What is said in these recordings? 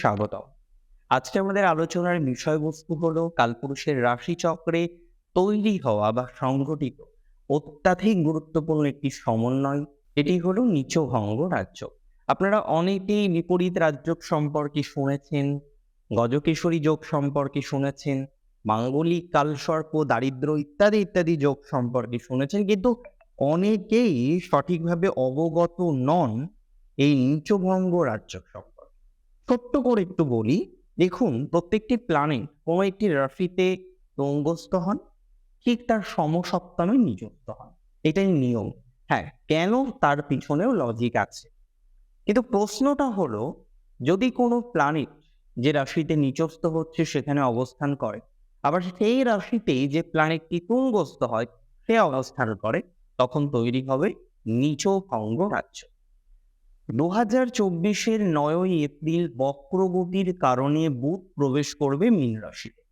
স্বাগতম। আজকে আমাদের আলোচনার বিষয়বস্তু হলো কালপুরুষের রাশিচক্রে তৈরি হওয়া বা সংঘটিত অত্যাধিক গুরুত্বপূর্ণ একটি সমন্বয়, এটি হলো নিচভঙ্গ রাজ্য। আপনারা অনেকেই বিপরীত রাজ্য সম্পর্কে শুনেছেন, গজকেশরী যোগ সম্পর্কে শুনেছেন মাঙ্গলিক কালসর্প, দারিদ্র ইত্যাদি ইত্যাদি যোগ সম্পর্কে শুনেছেন, কিন্তু অনেকেই সঠিকভাবে অবগত নন এই নিচভঙ্গ রাজ্য সম্পর্কে ছোট্ট করে একটু বলি, দেখুন প্রত্যেকটি প্ল্যানেট কোনো একটি রাশিতে তঙ্গস্থ হন, ঠিক তার সমসপ্তমে নিযুক্ত হন। এটাই নিয়ম। হ্যাঁ কেন তার পিছনেও লজিক আছে? কিন্তু প্রশ্নটা হলো, যদি কোনো প্ল্যানেট যে রাশিতে নিচস্থ হচ্ছে, সেখানে অবস্থান করে, আবার সেই রাশিতেই যে প্ল্যানেটটি তুঙ্গস্থ হয়, সে অবস্থান করে, তখন তৈরি হবে নিচ ভঙ্গ রাজ্য। দু হাজার চব্বিশের নয়ই এপ্রিল বক্রগতির কারণে বুধ প্রবেশ করবে মীন রাশিতে।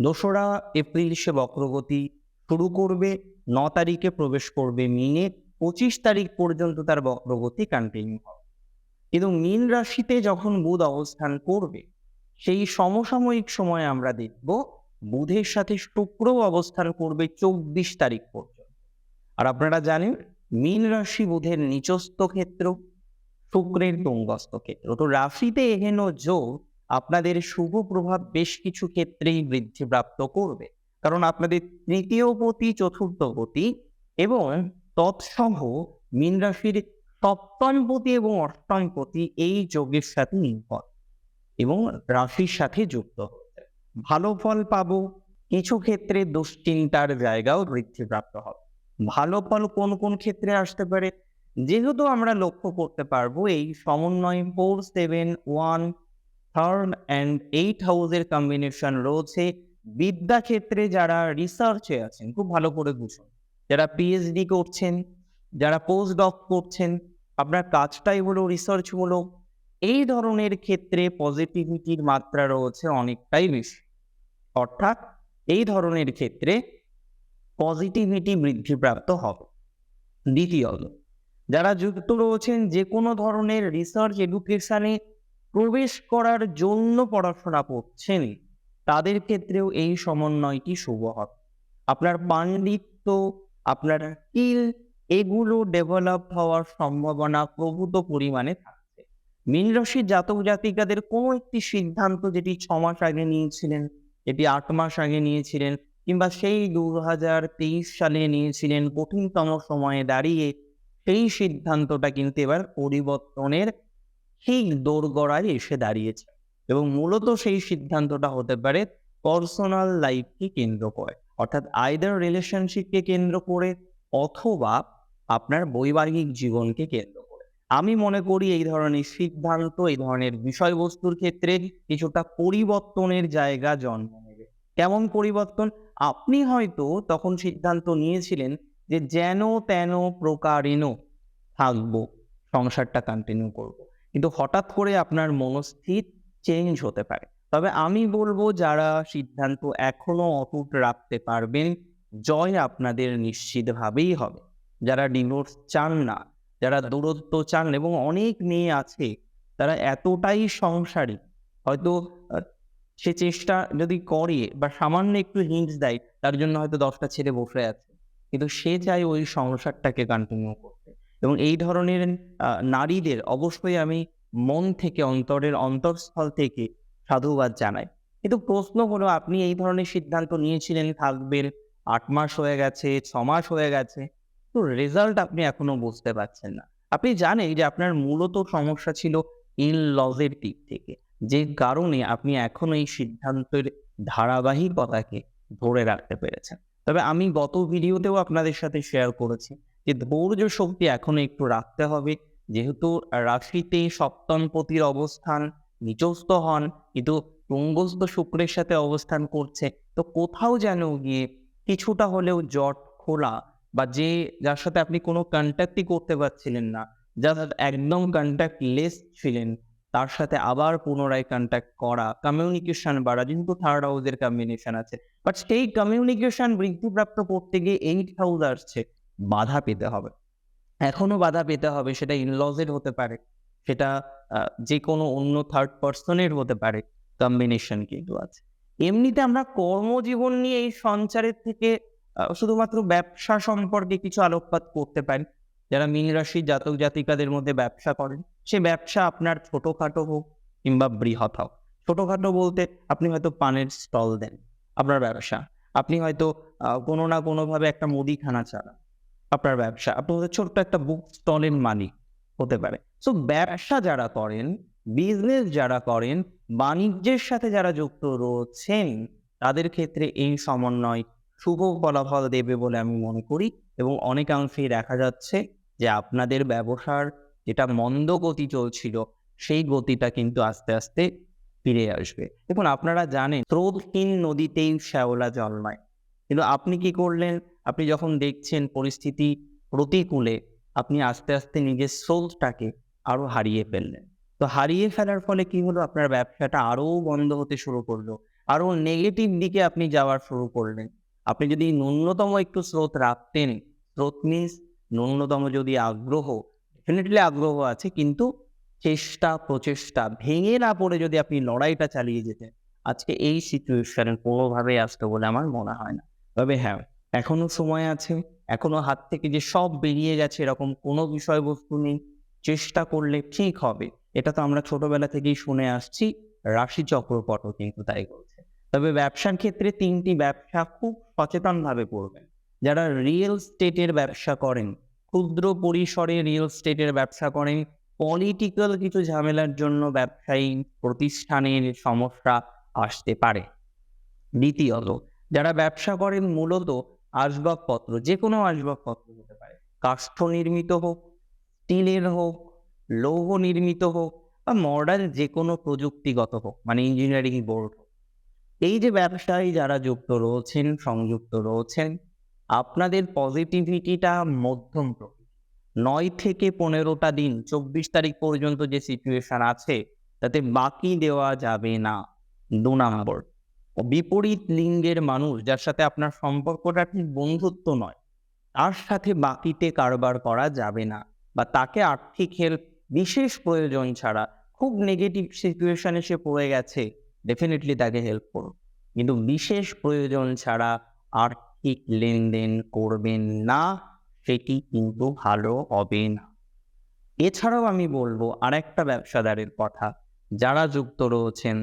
দোসরা এপ্রিল সে বক্রগতি শুরু করবে, ন তারিখে প্রবেশ করবে মিনে, পঁচিশ তারিখ পর্যন্ত তার বক্রগতি কন্টিনিউ হবে। কিন্তু মীন রাশিতে যখন বুধ অবস্থান করবে, সেই সমসাময়িক সময়ে আমরা দেখব বুধের সাথে শুক্র অবস্থান করবে চব্বিশ তারিখ পর্যন্ত। আর আপনারা জানেন, মীন রাশি বুধের নিচস্থ ক্ষেত্র শুক্রের তুঙ্গস্থ ক্ষেত্র তো রাশিতে এহেন যোগ আপনাদের শুভ প্রভাব বেশ কিছু ক্ষেত্রেই বৃদ্ধিপ্রাপ্ত করবে। কারণ আপনাদের তৃতীয় পতি, চতুর্থ পতি এবং তৎসহ মীন রাশির সপ্তম পতি এবং অষ্টম পতি এই যোগের সাথে নির্ভর এবং রাশির সাথে যুক্ত ভালো ফল পাবো, কিছু ক্ষেত্রে দুশ্চিন্তার জায়গাও বৃদ্ধিপ্রাপ্ত হবে। ভালো ফল কোন কোন ক্ষেত্রে আসতে পারে? যেহেতু আমরা লক্ষ্য করতে পারব, এই সমন্বয় four seven one third and eight হাউসের কম্বিনেশন রয়েছে। বিদ্যা ক্ষেত্রে যারা রিসার্চে আছেন, খুব ভালো করে বুঝুন। যারা পিএইচডি করছেন, যারা পোস্ট ডক করছেন, আপনার কাজটাই হলো রিসার্চমূলক এই ধরনের ক্ষেত্রে পজিটিভিটির মাত্রা রয়েছে অনেকটাই বেশি। অর্থাৎ এই ধরনের ক্ষেত্রে পজিটিভিটি বৃদ্ধিপ্রাপ্ত হবে। দ্বিতীয়ত যারা যুক্ত রয়েছেন যে কোনো ধরনের রিসার্চ এডুকেশনে প্রবেশ করার জন্য পড়াশোনা করছেন, তাদের ক্ষেত্রেও এই সমন্বয়টি শুভ হবে। আপনার পাণ্ডিত্য, আপনার স্কিল এগুলো ডেভেলপ হওয়ার সম্ভাবনা প্রভূত পরিমাণে থাকছে। মীন জাতক জাতিকাদের কোনো একটি সিদ্ধান্ত যেটি ছ মাস আগে নিয়েছিলেন এটি আট মাস আগে নিয়েছিলেন, কিংবা সেই দু তেইশ সালে নিয়েছিলেন কঠিনতম সময়ে দাঁড়িয়ে সেই সিদ্ধান্তটা কিন্তু এবার পরিবর্তনের ঠিক দোরগড়ায় এসে দাঁড়িয়েছে এবং মূলত সেই সিদ্ধান্তটা হতে পারে পার্সোনাল লাইফকে কেন্দ্র করে, অর্থাৎ আইদার রিলেশনশিপকে কেন্দ্র করে অথবা আপনার বৈবাহিক জীবনকে কেন্দ্র করে। আমি মনে করি এই ধরনের সিদ্ধান্ত, এই ধরনের বিষয়বস্তুর ক্ষেত্রে কিছুটা পরিবর্তনের জায়গা জন্ম নেবে। কেমন পরিবর্তন? আপনি হয়তো তখন সিদ্ধান্ত নিয়েছিলেন যে যেন তেন প্রকারেণ থাকব, সংসারটা কন্টিনিউ করব। কিন্তু হঠাৎ করে আপনার মনস্থির চেঞ্জ হতে পারে। তবে আমি বলব, যারা সিদ্ধান্ত এখনও অটুট রাখতে পারবেন, জয় আপনাদের নিশ্চিতভাবেই হবে। যারা ডিভোর্স চান না, যারা দূরত্ব চান এবং অনেক মেয়ে আছে, তারা এতটাই সংসারী, হয়তো সে চেষ্টা যদি করে বা সামান্য একটু হিন্টস দেয়, তার জন্য হয়তো দশটা ছেড়ে বসে আছে। কিন্তু সে চায় ওই সংসারটাকে কন্টিনিউ করতে। এবং এই ধরনের নারীদের অবশ্যই আমি মন থেকে, অন্তরের অন্তঃস্থল থেকে সাধুবাদ জানাই। কিন্তু প্রশ্ন হলো, আপনি এই ধরনের সিদ্ধান্ত নিয়েছিলেন, থাকবেন, আট মাস হয়ে গেছে, ছ মাস হয়ে গেছে, তো রেজাল্ট আপনি এখনও বুঝতে পারছেন না। আপনি জানেন যে আপনার মূলত সমস্যা ছিল ইন লজের দিক থেকে, যে কারণে আপনি এখন এই সিদ্ধান্তের ধারাবাহিকতাকে ধরে রাখতে পেরেছেন। তবে আমি গত ভিডিওতেও আপনাদের সাথে শেয়ার করেছি যে ধৈর্য শক্তি এখনও একটু রাখতে হবে। যেহেতু রাশিতে সপ্তম পতির অবস্থান নিচস্থ হন, কিন্তু তুঙ্গস্থ শুক্রের সাথে অবস্থান করছে। তো কোথাও যেন গিয়ে কিছুটা হলেও জট খোলা বা যে যার সাথে আপনি কোনো কন্ট্যাক্টই করতে পারছিলেন না যার একদম কন্ট্যাক্ট লেস ছিলেন। তার সাথে আবার পুনরায় কন্ট্যাক্ট করা কমিউনিকেশন বাড়া, যেহেতু থার্ড হাউসের কম্বিনেশন আছে। বাট সেই কমিউনিকেশন বৃদ্ধিপ্রাপ্ত করতে গিয়ে এইট হাউস আসছে, বাধা পেতে হবে। এখনও বাধা পেতে হবে, সেটা ইনলজের হতে পারে, সেটা যে কোনো অন্য থার্ড পার্সনের হতে পারে কম্বিনেশন কিন্তু আছে। এমনিতে আমরা কর্মজীবন নিয়ে এই সঞ্চারের থেকে শুধুমাত্র ব্যবসা সম্পর্কে কিছু আলোকপাত করতে পারি। যারা মীন রাশির জাতক জাতিকাদের মধ্যে ব্যবসা করেন সে ব্যবসা আপনার ছোটখাটো হোক কিংবা বৃহৎ হোক। ছোটখাটো বলতে আপনি হয়তো পানের স্টল দেন, আপনার ব্যবসা। আপনি হয়তো কোনো না কোনোভাবে একটা মুদিখানা চালান আপনার ব্যবসা। আপনি হয়তো ছোট্ট একটা বুক স্টলের মালিক হতে পারে। সো ব্যবসা যারা করেন, বিজনেস যারা করেন, বাণিজ্যের সাথে যারা যুক্ত রয়েছেন, তাদের ক্ষেত্রে এই সমন্বয় শুভ ফলাফল দেবে বলে আমি মনে করি এবং অনেকাংশেই দেখা যাচ্ছে যে আপনাদের ব্যবসার যেটা মন্দ গতি চলছিল, সেই গতিটা কিন্তু আস্তে আস্তে ফিরে আসবে। দেখুন, আপনারা জানেন স্রোতহীন নদীতেই শ্যাওলা জন্মায়। কিন্তু আপনি কি করলেন? আপনি যখন দেখছেন পরিস্থিতি প্রতিকূলে, আপনি আস্তে আস্তে নিজের স্রোতটাকে আরও হারিয়ে ফেললেন। তো হারিয়ে ফেলার ফলে কি হলো? আপনার ব্যবসাটা আরও বন্ধ হতে শুরু করল। আরও নেগেটিভ দিকে আপনি যাওয়ার শুরু করলেন। আপনি যদি ন্যূনতম একটু স্রোত রাখতেন, স্রোত মিনস ন্যূনতম যদি আগ্রহ ডেফিনেটলি আগ্রহ আছে, কিন্তু চেষ্টা, প্রচেষ্টা ভেঙে না পড়ে যদি আপনি লড়াইটা চালিয়ে যেতেন আজকে এই সিচুয়েশনে কোনোভাবেই আসতো বলে আমার মনে হয় না। তবে হ্যাঁ এখনও সময় আছে, এখনও হাত থেকে যে সব বেরিয়ে গেছে এরকম কোনো বিষয়বস্তু নেই, চেষ্টা করলে ঠিক হবে, এটা তো আমরা ছোটবেলা থেকেই শুনে আসছি, রাশি চক্রপটও কিন্তু তাই করছে। তবে ব্যবসার ক্ষেত্রে তিনটি ব্যবসা খুব সচেতন ভাবে করবেন, যারা রিয়েল স্টেটের ব্যবসা করেন ক্ষুদ্র পরিসরে রিয়েল স্টেটের ব্যবসা করেন। পলিটিক্যাল কিছু ঝামেলার জন্য ব্যবসায়ী প্রতিষ্ঠানের সমস্যা আসতে পারে। দ্বিতীয়ত, যারা ব্যবসা করেন মূলত আসবাবপত্র যে কোনো আসবাবপত্র হতে পারে। কাষ্ঠ নির্মিত হোক, স্টিলের হোক, লৌহ নির্মিত হোক, বা মডার্ন যে কোনো প্রযুক্তিগত হোক মানে ইঞ্জিনিয়ারিং বোর্ড হোক। এই যে ব্যবসায় যারা যুক্ত রয়েছেন, সংযুক্ত রয়েছেন আপনাদের পজিটিভিটিটা মধ্যম নয় থেকে পনেরোটা দিন, চব্বিশ তারিখ পর্যন্ত যে সিচুয়েশন আছে, তাতে বাকি দেওয়া যাবে না। দু নম্বর, বিপরীত লিঙ্গের মানুষ যার সাথে আপনার সম্পর্কটা ঠিক বন্ধুত্ব নয়, তার সাথে বাকিতে কারবার করা যাবে না বা তাকে আর্থিক হেল্প বিশেষ প্রয়োজন ছাড়া খুব নেগেটিভ সিচুয়েশনে সে পড়ে গেছে ডেফিনেটলি তাকে হেল্প করুন কিন্তু বিশেষ প্রয়োজন ছাড়া আর্থিক লেনদেন করবেন না, সেটি কিন্তু ভালো হবে না। এছাড়াও আমি বলব আরেকটা ব্যবসাদারের কথা, যারা যুক্ত রয়েছেন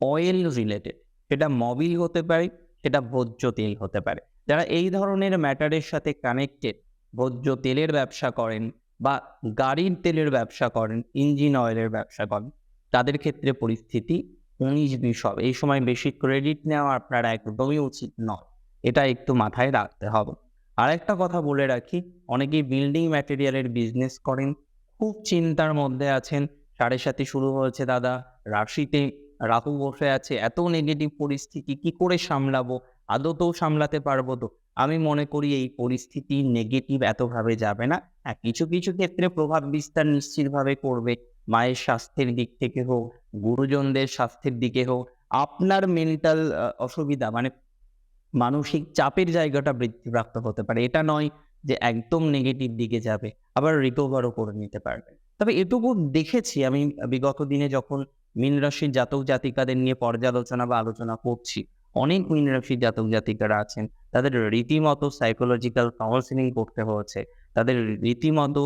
অয়েল রিলেটেড সেটা মবিল হতে পারে, সেটা ভোজ্য তেল হতে পারে। যারা এই ধরনের ম্যাটারের সাথে কানেক্টেড ভোজ্য তেলের ব্যবসা করেন বা গাড়ির তেলের ব্যবসা করেন ইঞ্জিন অয়েলের ব্যবসা করেন, তাদের ক্ষেত্রে পরিস্থিতি উনিশ বিশ হবে। এই সময় বেশি ক্রেডিট নেওয়া আপনার একদমই উচিত নয়। এটা একটু মাথায় রাখতে হবে। আর একটা কথা বলে রাখি, অনেকেই বিল্ডিং ম্যাটেরিয়ালের বিজনেস করেন, খুব চিন্তার মধ্যে আছেন, সাড়ে সাথে শুরু হয়েছে দাদা, রাশিতে রাহু বসে আছে, এত নেগেটিভ পরিস্থিতি, কি করে সামলাবো? আদতেও সামলাতে পারব তো? আমি মনে করি এই পরিস্থিতি নেগেটিভ এতভাবে যাবে না। হ্যাঁ কিছু কিছু ক্ষেত্রে প্রভাব বিস্তার নিশ্চিতভাবে করবে। মায়ের স্বাস্থ্যের দিক থেকে হোক, গুরুজনদের স্বাস্থ্যের দিকে হোক, আপনার মেন্টাল অসুবিধা মানে মানসিক চাপের জায়গাটা বৃদ্ধিপ্রাপ্ত হতে পারে। এটা নয় যে একদম নেগেটিভ দিকে যাবে, আবার রিকভারও করে নিতে পারবে। তবে এটুকু দেখেছি আমি বিগত দিনে যখন মীন রাশির জাতক জাতিকাদের নিয়ে পর্যালোচনা বা আলোচনা করছি, অনেক মীন রাশির জাতক জাতিকারা আছেন, তাদের রীতিমতো সাইকোলজিক্যাল কাউন্সিলিং করতে হয়েছে, তাদের রীতিমতো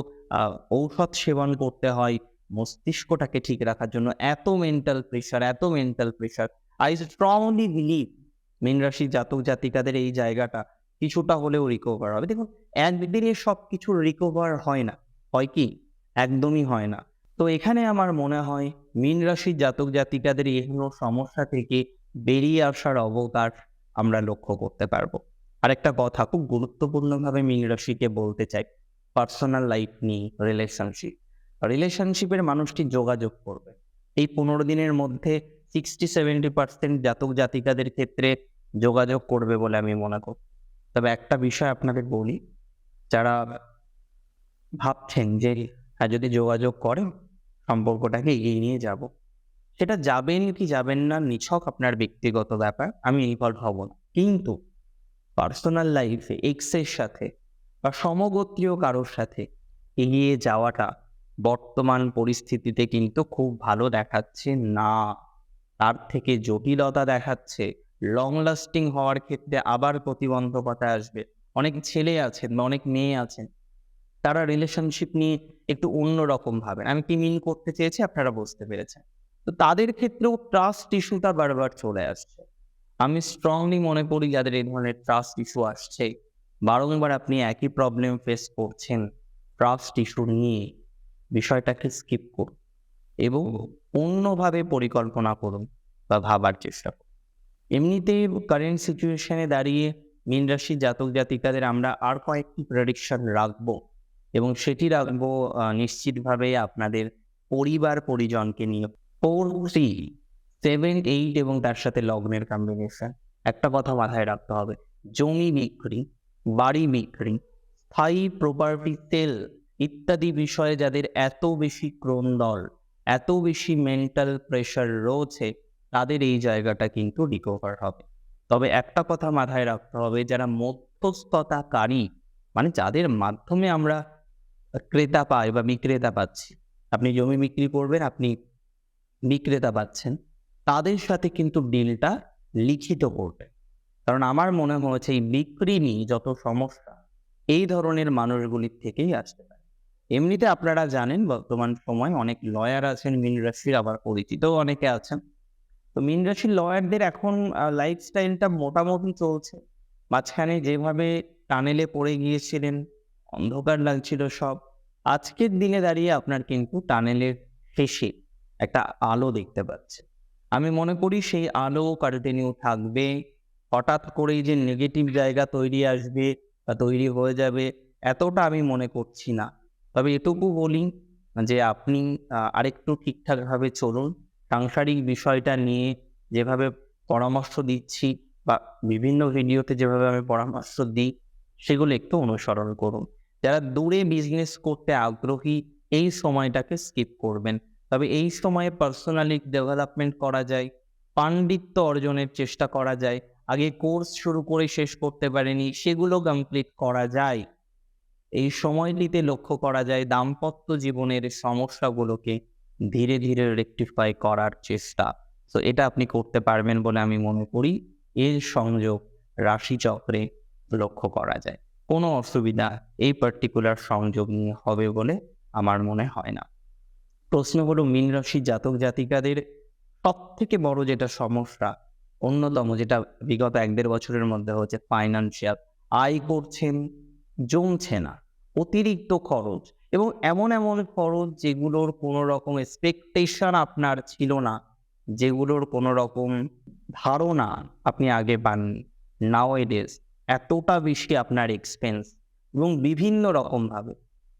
ঔষধ সেবন করতে হয়, মস্তিষ্কটাকে ঠিক রাখার জন্য এত মেন্টাল প্রেশার এত mental pressure I strongly believe মীন রাশির জাতক জাতিকাদের এই জায়গাটা কিছুটা হলেও রিকভার হবে। দেখুন, একদিনে সব কিছু রিকভার হয় না। হয় কি? একদমই হয় না। তো এখানে আমার মনে হয় মীন রাশির জাতক জাতিকাদের এগুলো সমস্যা থেকে বেরিয়ে আসার অবকাশ আমরা লক্ষ্য করতে পারব। আরেকটা কথা, খুব গুরুত্বপূর্ণভাবে মীন রাশিকে বলতে চাই পার্সোনাল লাইফ নিয়ে রিলেশনশিপ রিলেশনশিপের মানুষটি যোগাযোগ করবে। এই পনেরো দিনের মধ্যে সিক্সটি সেভেন্টি পার্সেন্ট জাতক জাতিকাদের ক্ষেত্রে যোগাযোগ করবে বলে আমি মনে করি। তবে একটা বিষয় আপনাদের বলি, যারা ভাবছেন যে হ্যাঁ যদি যোগাযোগ করেন, সম্পর্কটাকে এগিয়ে নিয়ে যাব, সেটা যাবেন কি যাবেন না নিছক আপনার ব্যক্তিগত ব্যাপার, আমি ইনভলভ হব না। কিন্তু পার্সোনাল লাইফে এক্সের সাথে বা সমগোত্রীয় কারোর সাথে এগিয়ে যাওয়াটা বর্তমান পরিস্থিতিতে কিন্তু খুব ভালো দেখাচ্ছে না। তার থেকে জটিলতা দেখাচ্ছে। লং লাস্টিং হওয়ার ক্ষেত্রে আবার প্রতিবন্ধকতা আসবে। অনেক ছেলে আছেন বা অনেক মেয়ে আছেন, তারা রিলেশনশিপ নিয়ে একটু অন্যরকম ভাবেন। আমি কি মিন করতে চেয়েছি আপনারা বুঝতে পেরেছেন। তো তাদের ক্ষেত্রেও ট্রাস্ট ইস্যুটা বারবার চলে আসছে। আমি স্ট্রংলি মনে করি যাদের এই ধরনের ট্রাস্ট ইস্যু আসছে, বারংবার আপনি একই প্রবলেম ফেস করছেন। ট্রাস্ট ইস্যু নিয়ে বিষয়টাকে স্কিপ করুন। এবং অন্যভাবে পরিকল্পনা করুন বা ভাবার চেষ্টা করুন। এমনিতেই কারেন্ট সিচুয়েশনে দাঁড়িয়ে মীন রাশির জাতক জাতিকাদের আমরা আর কয়েকটি প্রেডিকশন রাখব এবং সেটি রাখব নিশ্চিতভাবে আপনাদের পরিবার পরিজনকে নিয়ে। ফোর থ্রি সেভেন এইট এবং তার সাথে লগ্নের কম্বিনেশন একটা কথা মাথায় রাখতে হবে, জমি বিক্রি, বাড়ি বিক্রি, স্থায়ী প্রপার্টি সেল ইত্যাদি বিষয়ে যাদের এত বেশি ক্রন্দল এত বেশি মেন্টাল প্রেশার রয়েছে, তাদের এই জায়গাটা কিন্তু রিকভার হবে। তবে একটা কথা মাথায় রাখতে হবে, যারা মধ্যস্থতাকারী মানে যাদের মাধ্যমে আমরা ক্রেতা পাই বা বিক্রেতা পাচ্ছি, আপনি জমি বিক্রি করবেন, আপনি বিক্রেতা পাচ্ছেন, তাদের সাথে কিন্তু ডিলটা লিখিত করবেন কারণ আমার মনে হয়েছে এই বিক্রি নিয়ে যত সমস্যা, এই ধরনের মানুষগুলির থেকেই আসতে পারে। এমনিতে আপনারা জানেন, বর্তমান সময় অনেক লয়ার আছেন, মিন রাশির, আবার পরিচিতও অনেকে আছেন। তো মিন রাশির লয়ারদের এখন লাইফস্টাইলটা মোটামুটি চলছে। মাঝখানে যেভাবে টানেলে পড়ে গিয়েছিলেন, অন্ধকার লাগছিল সব, আজকের দিনে দাঁড়িয়ে আপনার কিন্তু টানেলের শেষে একটা আলো দেখতে পাচ্ছে। আমি মনে করি সেই আলো কন্টিনিউ থাকবে, হঠাৎ করেই যে নেগেটিভ জায়গা তৈরি আসবে বা তৈরি হয়ে যাবে, এতটা আমি মনে করছি না। তবে এটুকু বলি যে আপনি আরেকটু ঠিকঠাকভাবে চলুন। সাংসারিক বিষয়টা নিয়ে যেভাবে পরামর্শ দিচ্ছি বা বিভিন্ন ভিডিওতে যেভাবে আমি পরামর্শ দিই, সেগুলো একটু অনুসরণ করুন। যারা দূরে বিজনেস করতে আগ্রহী, এই সময়টাকে স্কিপ করবেন। তবে এই সময়ে পার্সোনালি ডেভেলপমেন্ট করা যায়, পাণ্ডিত্য অর্জনের চেষ্টা করা যায়, আগে কোর্স শুরু করে শেষ করতে পারেনি, সেগুলো কমপ্লিট করা যায়। এই সময়টিতে লক্ষ্য করা যায় দাম্পত্য জীবনের সমস্যাগুলোকে ধীরে ধীরে রেকটিফাই করার চেষ্টা। তো এটা আপনি করতে পারবেন বলে আমি মনে করি। এর সংযোগ রাশিচক্রে লক্ষ্য করা যায়। কোনো অসুবিধা এই পার্টিকুলার সংযোগ নিয়ে হবে বলে আমার মনে হয় না। প্রশ্ন হলো, মীন রাশি জাতক জাতিকাদের সব থেকে বড় যেটা সমস্যা, অন্যতম যেটা বিগত এক দেড় বছরের মধ্যে হচ্ছে ফাইন্যান্সিয়াল আয় করছেন, জমছে না। অতিরিক্ত খরচ এবং এমন এমন খরচ যেগুলোর কোনো রকম এক্সপেকটেশন আপনার ছিল না, যেগুলোর কোনো রকম ধারণা আপনি আগে পাননি। নাও এডেস এতটা বেশি আপনার এক্সপেন্স এবং বিভিন্ন রকমভাবে।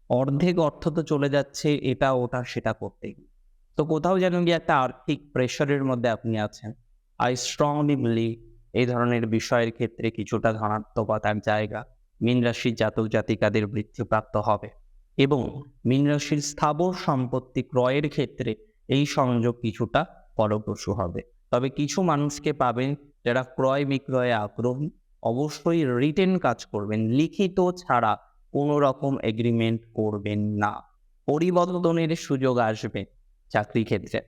অর্ধেক অর্থ তো চলে যাচ্ছে, এটা, ওটা, সেটা করতে গিয়ে তো কোথাও যেন গিয়ে একটা আর্থিক প্রেশারের মধ্যে আপনি আছেন। আই স্ট্রংলি বিলিভ এই ধরনের বিষয়ের ক্ষেত্রে কিছুটা ধনাত্মকতার জায়গা। মীন রাশির জাতক জাতিকাদের বৃদ্ধিপ্রাপ্ত হবে এবং মীন রাশির স্থাবর সম্পত্তি ক্রয়ের ক্ষেত্রে এই সংযোগ কিছুটা ফলপ্রসূ হবে। তবে কিছু মানুষকে পাবেন যারা ক্রয় বিক্রয়ে আগ্রহী, অবশ্যই রিটেন কাজ করবেন, লিখিত ছাড়া কোনো রকম এগ্রিমেন্ট করবেন না। পরিবর্তনের সুযোগ আসবে চাকরি ক্ষেত্রে।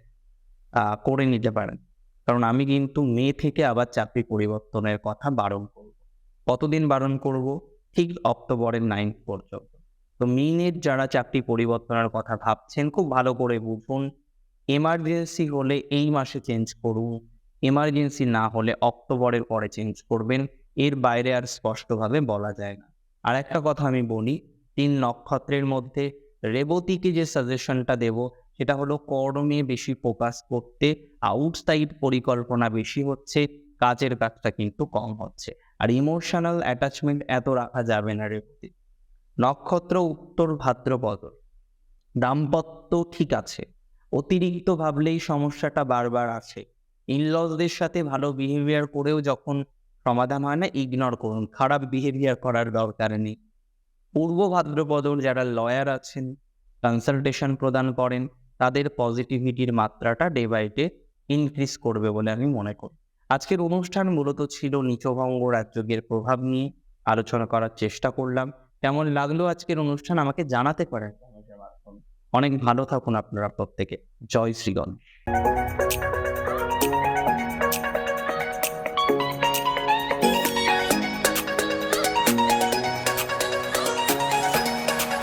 করে নিতে পারেন। কারণ আমি কিন্তু মে থেকে আবার চাকরি পরিবর্তনের কথা বারণ করব। কতদিন বারণ করব? ঠিক অক্টোবরের নাইন পর্যন্ত। তো মিনের যারা চাকরি পরিবর্তনের কথা ভাবছেন, খুব ভালো করে বুঝুন। এমার্জেন্সি হলে এই মাসে চেঞ্জ করুন। এমার্জেন্সি না হলে অক্টোবরের পরে চেঞ্জ করবেন। এর বাইরে আর স্পষ্টভাবে বলা যায় না। আর একটা কথা আমি বলি, তিন নক্ষত্রের মধ্যে রেবতীকে যে সাজেশনটা দেব, সেটা হলো কর্মে বেশি ফোকাস করতে আউটসাইড পরিকল্পনা বেশি হচ্ছে, কাজের কাজটা কিন্তু কম হচ্ছে। আর ইমোশনাল অ্যাটাচমেন্ট এত রাখা যাবে না রেবতী নক্ষত্র উত্তর ভাদ্রপদ দাম্পত্য ঠিক আছে। অতিরিক্ত ভাবলেই সমস্যাটা বারবার আসে ইনলজদের সাথে ভালো বিহেভিয়ার করেও যখন সমাধান হয় না ইগনোর করুন। খারাপ বিহেভিয়ার করার দরকার নেই। পূর্ব ভাদ্রপদর যারা লয়ার আছেন কনসালটেশন প্রদান করেন, তাদের পজিটিভিটির মাত্রাটা ডে বাই ডে ইনক্রিজ করবে বলে আমি মনে করি। আজকের অনুষ্ঠান মূলত ছিল নিচভঙ্গ রাজযোগের প্রভাব নিয়ে আলোচনা করার চেষ্টা করলাম। কেমন লাগল আজকের অনুষ্ঠান আমাকে জানাতে পারেন। অনেক ভালো থাকুন আপনারা প্রত্যেকে। জয় শ্রী গণেশ